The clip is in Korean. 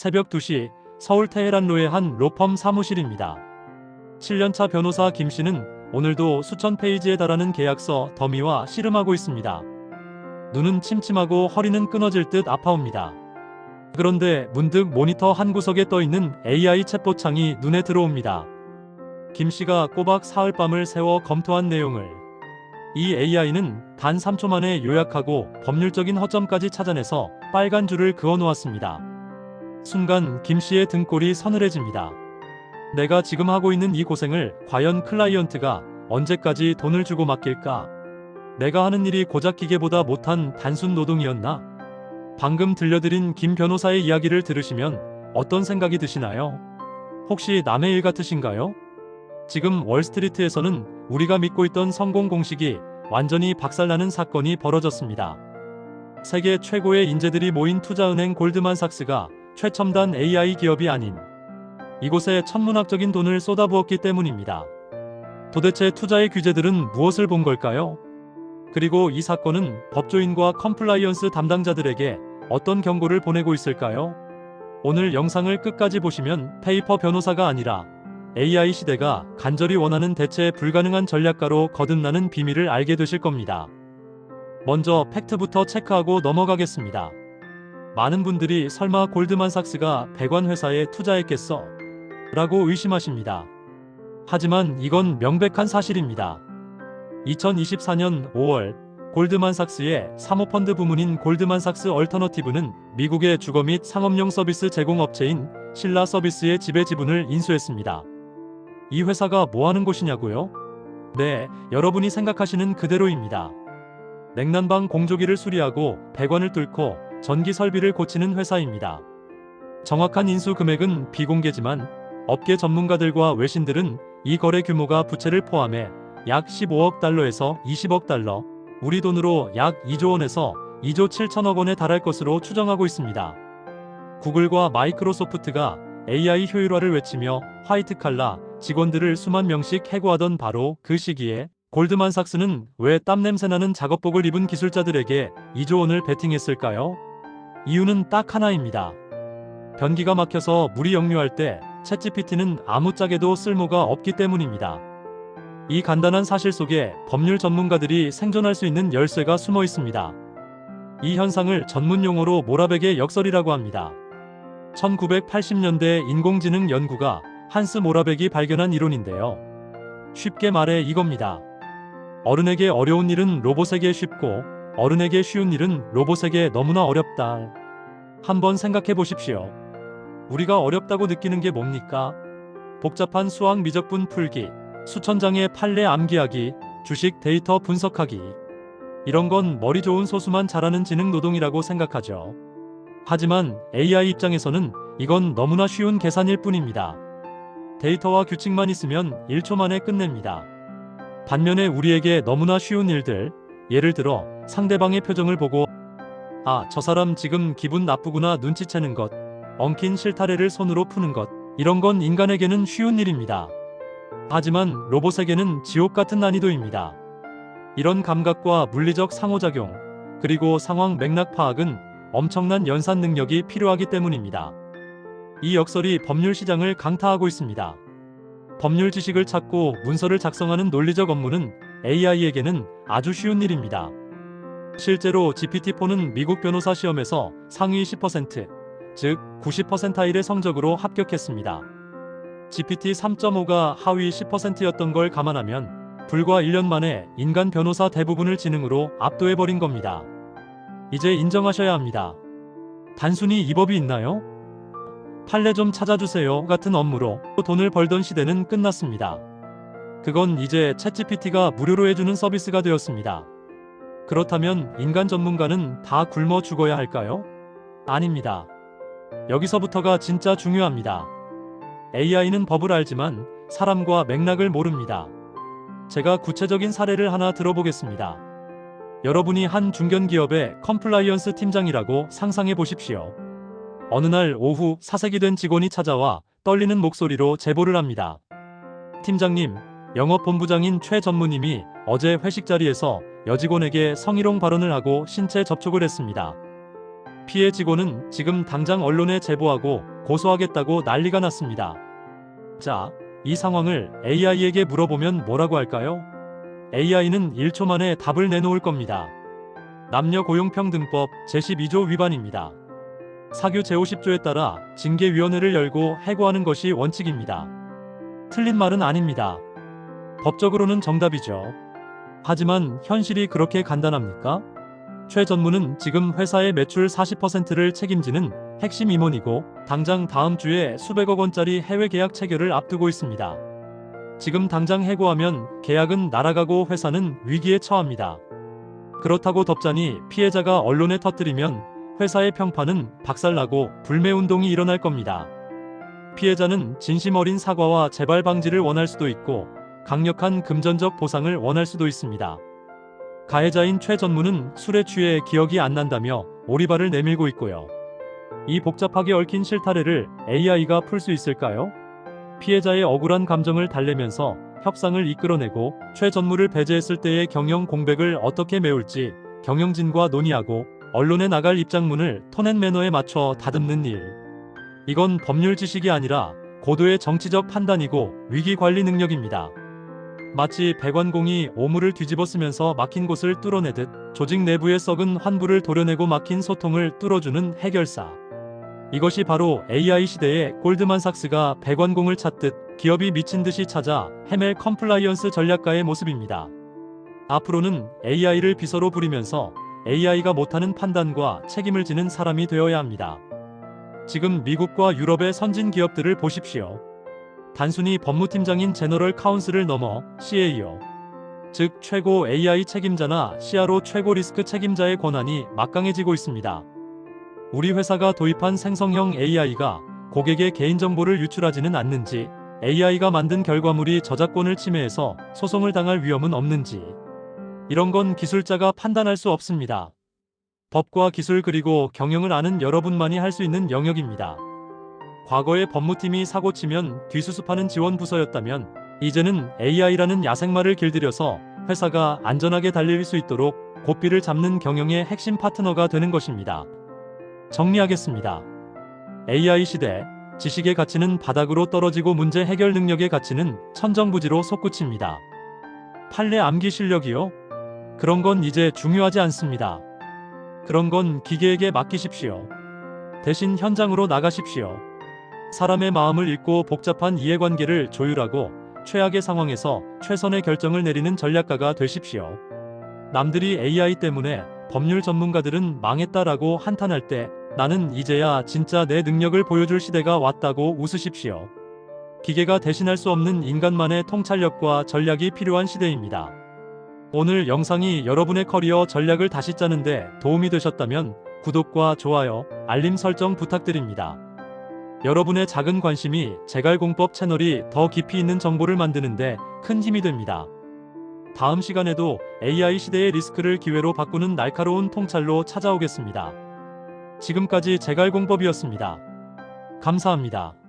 새벽 2시 서울 테헤란로의 한 로펌 사무실입니다. 7년차 변호사 김 씨는 오늘도 수천 페이지에 달하는 계약서 더미와 씨름하고 있습니다. 눈은 침침하고 허리는 끊어질 듯 아파옵니다. 그런데 문득 모니터 한 구석에 떠 있는 AI 챗봇 창이 눈에 들어옵니다. 김 씨가 꼬박 사흘 밤을 세워 검토한 내용을 이 AI는 단 3초 만에 요약하고 법률적인 허점까지 찾아내서 빨간 줄을 그어 놓았습니다. 순간 김 씨의 등골이 서늘해집니다. 내가 지금 하고 있는 이 고생을 과연 클라이언트가 언제까지 돈을 주고 맡길까? 내가 하는 일이 고작 기계보다 못한 단순 노동이었나? 방금 들려드린 김 변호사의 이야기를 들으시면 어떤 생각이 드시나요? 혹시 남의 일 같으신가요? 지금 월스트리트에서는 우리가 믿고 있던 성공 공식이 완전히 박살나는 사건이 벌어졌습니다. 세계 최고의 인재들이 모인 투자은행 골드만삭스가 최첨단 AI 기업이 아닌 이곳에 천문학적인 돈을 쏟아부었기 때문입니다. 도대체 투자의 규제들은 무엇을 본 걸까요? 그리고 이 사건은 법조인과 컴플라이언스 담당자들에게 어떤 경고를 보내고 있을까요? 오늘 영상을 끝까지 보시면 페이퍼 변호사가 아니라 AI 시대가 간절히 원하는 대체 불가능한 전략가로 거듭나는 비밀을 알게 되실 겁니다. 먼저 팩트부터 체크하고 넘어가겠습니다. 많은 분들이 설마 골드만삭스가 배관 회사에 투자했겠어? 라고 의심하십니다. 하지만 이건 명백한 사실입니다. 2024년 5월 골드만삭스의 사모펀드 부문인 골드만삭스 얼터너티브는 미국의 주거 및 상업용 서비스 제공업체인 신라 서비스의 지배 지분을 인수했습니다. 이 회사가 뭐 하는 곳이냐고요? 네, 여러분이 생각하시는 그대로입니다. 냉난방 공조기를 수리하고 배관을 뚫고 전기 설비를 고치는 회사입니다. 정확한 인수 금액은 비공개지만 업계 전문가들과 외신들은 이 거래 규모가 부채를 포함해 약 15억 달러에서 20억 달러, 우리 돈으로 약 2조 원에서 2조 7천억 원에 달할 것으로 추정하고 있습니다. 구글과 마이크로소프트가 AI 효율화를 외치며 화이트 칼라 직원들을 수만 명씩 해고하던 바로 그 시기에 골드만삭스는 왜 땀냄새 나는 작업복을 입은 기술자들에게 2조 원을 베팅했을까요? 이유는 딱 하나입니다. 변기가 막혀서 물이 역류할 때 챗GPT는 아무짝에도 쓸모가 없기 때문입니다. 이 간단한 사실 속에 법률 전문가들이 생존할 수 있는 열쇠가 숨어 있습니다. 이 현상을 전문 용어로 모라백의 역설이라고 합니다. 1980년대 인공지능 연구가 한스 모라백이 발견한 이론인데요. 쉽게 말해 이겁니다. 어른에게 어려운 일은 로봇에게 쉽고 어른에게 쉬운 일은 로봇에게 너무나 어렵다. 한번 생각해 보십시오. 우리가 어렵다고 느끼는 게 뭡니까? 복잡한 수학 미적분 풀기, 수천 장의 판례 암기하기, 주식 데이터 분석하기. 이런 건 머리 좋은 소수만 잘하는 지능 노동이라고 생각하죠. 하지만 AI 입장에서는 이건 너무나 쉬운 계산일 뿐입니다. 데이터와 규칙만 있으면 1초 만에 끝냅니다. 반면에 우리에게 너무나 쉬운 일들, 예를 들어 상대방의 표정을 보고 아, 저 사람 지금 기분 나쁘구나 눈치채는 것, 엉킨 실타래를 손으로 푸는 것, 이런 건 인간에게는 쉬운 일입니다. 하지만 로봇에게는 지옥 같은 난이도입니다. 이런 감각과 물리적 상호작용, 그리고 상황 맥락 파악은 엄청난 연산 능력이 필요하기 때문입니다. 이 역설이 법률 시장을 강타하고 있습니다. 법률 지식을 찾고 문서를 작성하는 논리적 업무는 AI에게는 아주 쉬운 일입니다. 실제로 GPT-4는 미국 변호사 시험에서 상위 10%, 즉 90%일의 성적으로 합격했습니다. GPT 3.5가 하위 10%였던 걸 감안하면 불과 1년 만에 인간 변호사 대부분을 지능으로 압도해버린 겁니다. 이제 인정하셔야 합니다. 단순히 이 법이 있나요? 판례 좀 찾아주세요 같은 업무로 돈을 벌던 시대는 끝났습니다. 그건 이제 챗GPT가 무료로 해주는 서비스가 되었습니다. 그렇다면 인간 전문가는 다 굶어 죽어야 할까요? 아닙니다. 여기서부터가 진짜 중요합니다. AI는 법을 알지만 사람과 맥락을 모릅니다. 제가 구체적인 사례를 하나 들어보겠습니다. 여러분이 한 중견 기업의 컴플라이언스 팀장이라고 상상해 보십시오. 어느 날 오후 사색이 된 직원이 찾아와 떨리는 목소리로 제보를 합니다. 팀장님, 영업본부장인 최 전무님이 어제 회식 자리에서 여직원에게 성희롱 발언을 하고 신체 접촉을 했습니다. 피해 직원은 지금 당장 언론에 제보하고 고소하겠다고 난리가 났습니다. 자, 이 상황을 AI에게 물어보면 뭐라고 할까요? AI는 1초 만에 답을 내놓을 겁니다. 남녀 고용평등법 제12조 위반입니다. 사규 제50조에 따라 징계위원회를 열고 해고하는 것이 원칙입니다. 틀린 말은 아닙니다. 법적으로는 정답이죠. 하지만 현실이 그렇게 간단합니까? 최 전무는 지금 회사의 매출 40%를 책임지는 핵심 임원이고 당장 다음 주에 수백억 원짜리 해외 계약 체결을 앞두고 있습니다. 지금 당장 해고하면 계약은 날아가고 회사는 위기에 처합니다. 그렇다고 덥자니 피해자가 언론에 터뜨리면 회사의 평판은 박살나고 불매운동이 일어날 겁니다. 피해자는 진심 어린 사과와 재발 방지를 원할 수도 있고 강력한 금전적 보상을 원할 수도 있습니다. 가해자인 최 전무는 술에 취해 기억이 안 난다며 오리발을 내밀고 있고요. 이 복잡하게 얽힌 실타래를 AI가 풀 수 있을까요? 피해자의 억울한 감정을 달래면서 협상을 이끌어내고 최 전무를 배제했을 때의 경영 공백을 어떻게 메울지 경영진과 논의하고 언론에 나갈 입장문을 톤앤 매너에 맞춰 다듬는 일. 이건 법률 지식이 아니라 고도의 정치적 판단이고 위기 관리 능력입니다. 마치 배관공이 오물을 뒤집어 쓰면서 막힌 곳을 뚫어내듯 조직 내부의 썩은 환부를 도려내고 막힌 소통을 뚫어주는 해결사. 이것이 바로 AI 시대의 골드만삭스가 배관공을 찾듯 기업이 미친 듯이 찾아 헤맬 컴플라이언스 전략가의 모습입니다. 앞으로는 AI를 비서로 부리면서 AI가 못하는 판단과 책임을 지는 사람이 되어야 합니다. 지금 미국과 유럽의 선진 기업들을 보십시오. 단순히 법무팀장인 제너럴 카운슬을 넘어 CAO, 즉 최고 AI 책임자나 CRO 최고 리스크 책임자의 권한이 막강해지고 있습니다. 우리 회사가 도입한 생성형 AI가 고객의 개인정보를 유출하지는 않는지, AI가 만든 결과물이 저작권을 침해해서 소송을 당할 위험은 없는지, 이런 건 기술자가 판단할 수 없습니다. 법과 기술 그리고 경영을 아는 여러분만이 할 수 있는 영역입니다. 과거에 법무팀이 사고치면 뒤수습하는 지원 부서였다면 이제는 AI라는 야생마를 길들여서 회사가 안전하게 달릴 수 있도록 고삐를 잡는 경영의 핵심 파트너가 되는 것입니다. 정리하겠습니다. AI 시대 지식의 가치는 바닥으로 떨어지고 문제 해결 능력의 가치는 천정부지로 솟구칩니다. 판례 암기 실력이요? 그런 건 이제 중요하지 않습니다. 그런 건 기계에게 맡기십시오. 대신 현장으로 나가십시오. 사람의 마음을 읽고 복잡한 이해관계를 조율하고 최악의 상황에서 최선의 결정을 내리는 전략가가 되십시오. 남들이 AI 때문에 법률 전문가들은 망했다라고 한탄할 때 나는 이제야 진짜 내 능력을 보여줄 시대가 왔다고 웃으십시오. 기계가 대신할 수 없는 인간만의 통찰력과 전략이 필요한 시대입니다. 오늘 영상이 여러분의 커리어 전략을 다시 짜는데 도움이 되셨다면 구독과 좋아요, 알림 설정 부탁드립니다. 여러분의 작은 관심이 제갈공법 채널이 더 깊이 있는 정보를 만드는데 큰 힘이 됩니다. 다음 시간에도 AI 시대의 리스크를 기회로 바꾸는 날카로운 통찰로 찾아오겠습니다. 지금까지 제갈공법이었습니다. 감사합니다.